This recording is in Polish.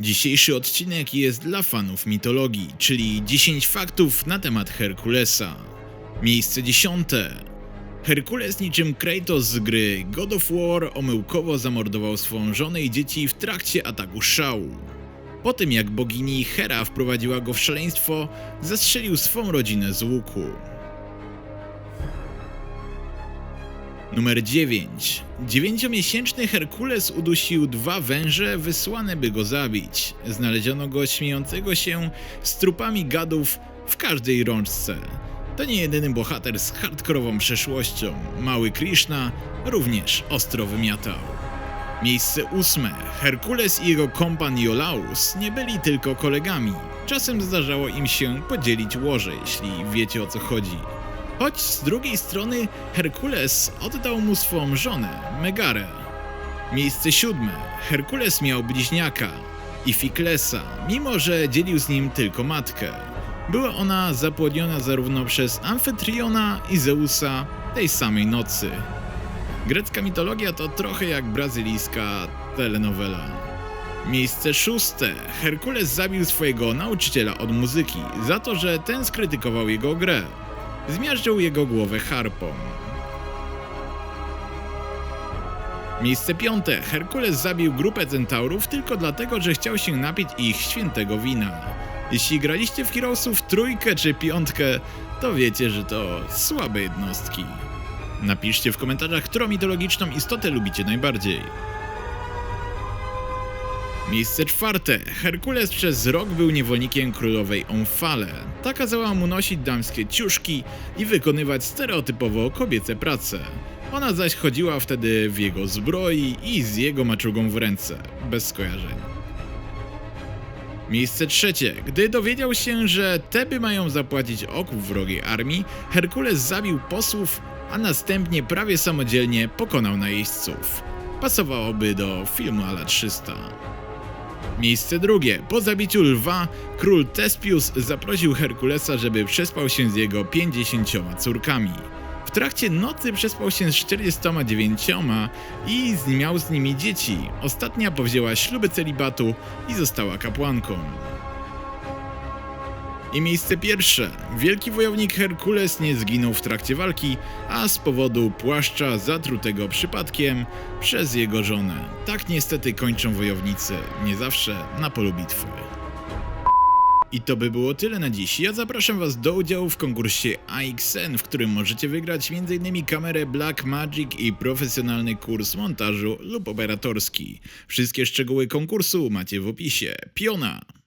Dzisiejszy odcinek jest dla fanów mitologii, czyli 10 faktów na temat Herkulesa. Miejsce dziesiąte. Herkules niczym Kratos z gry God of War omyłkowo zamordował swą żonę i dzieci w trakcie ataku szału. Po tym jak bogini Hera wprowadziła go w szaleństwo, zastrzelił swą rodzinę z łuku. Numer 9. Dziewięciomiesięczny Herkules udusił dwa węże wysłane by go zabić. Znaleziono go śmiejącego się z trupami gadów w każdej rączce. To nie jedyny bohater z hardkorową przeszłością. Mały Krishna również ostro wymiatał. Miejsce ósme. Herkules i jego kompan Iolaus nie byli tylko kolegami. Czasem zdarzało im się podzielić łoże, jeśli wiecie o co chodzi. Choć z drugiej strony Herkules oddał mu swą żonę, Megarę. Miejsce siódme. Herkules miał bliźniaka, Ifiklesa, mimo że dzielił z nim tylko matkę. Była ona zapłodniona zarówno przez Amfetriona i Zeusa tej samej nocy. Grecka mitologia to trochę jak brazylijska telenowela. Miejsce szóste. Herkules zabił swojego nauczyciela od muzyki za to, że ten skrytykował jego grę. Zmiażdżył jego głowę harpą. Miejsce piąte. Herkules zabił grupę centaurów tylko dlatego, że chciał się napić ich świętego wina. Jeśli graliście w Heroesów trójkę czy piątkę, to wiecie, że to słabe jednostki. Napiszcie w komentarzach, którą mitologiczną istotę lubicie najbardziej. Miejsce czwarte. Herkules przez rok był niewolnikiem królowej Omfale. Ta kazała mu nosić damskie ciuszki i wykonywać stereotypowo kobiece prace. Ona zaś chodziła wtedy w jego zbroi i z jego maczugą w ręce, bez skojarzeń. Miejsce trzecie. Gdy dowiedział się, że Teby mają zapłacić oków wrogiej armii, Herkules zabił posłów, a następnie prawie samodzielnie pokonał najeźdźców. Pasowałoby do filmu ala 300. Miejsce drugie. Po zabiciu lwa, król Tespius zaprosił Herkulesa, żeby przespał się z jego 50 córkami. W trakcie nocy przespał się z 49 i miał z nimi dzieci. Ostatnia powzięła śluby celibatu i została kapłanką. I miejsce pierwsze. Wielki wojownik Herkules nie zginął w trakcie walki, a z powodu płaszcza zatrutego przypadkiem przez jego żonę. Tak niestety kończą wojownicy, nie zawsze na polu bitwy. I to by było tyle na dziś. Ja zapraszam Was do udziału w konkursie AXN, w którym możecie wygrać m.in. kamerę Black Magic i profesjonalny kurs montażu lub operatorski. Wszystkie szczegóły konkursu macie w opisie. Piona!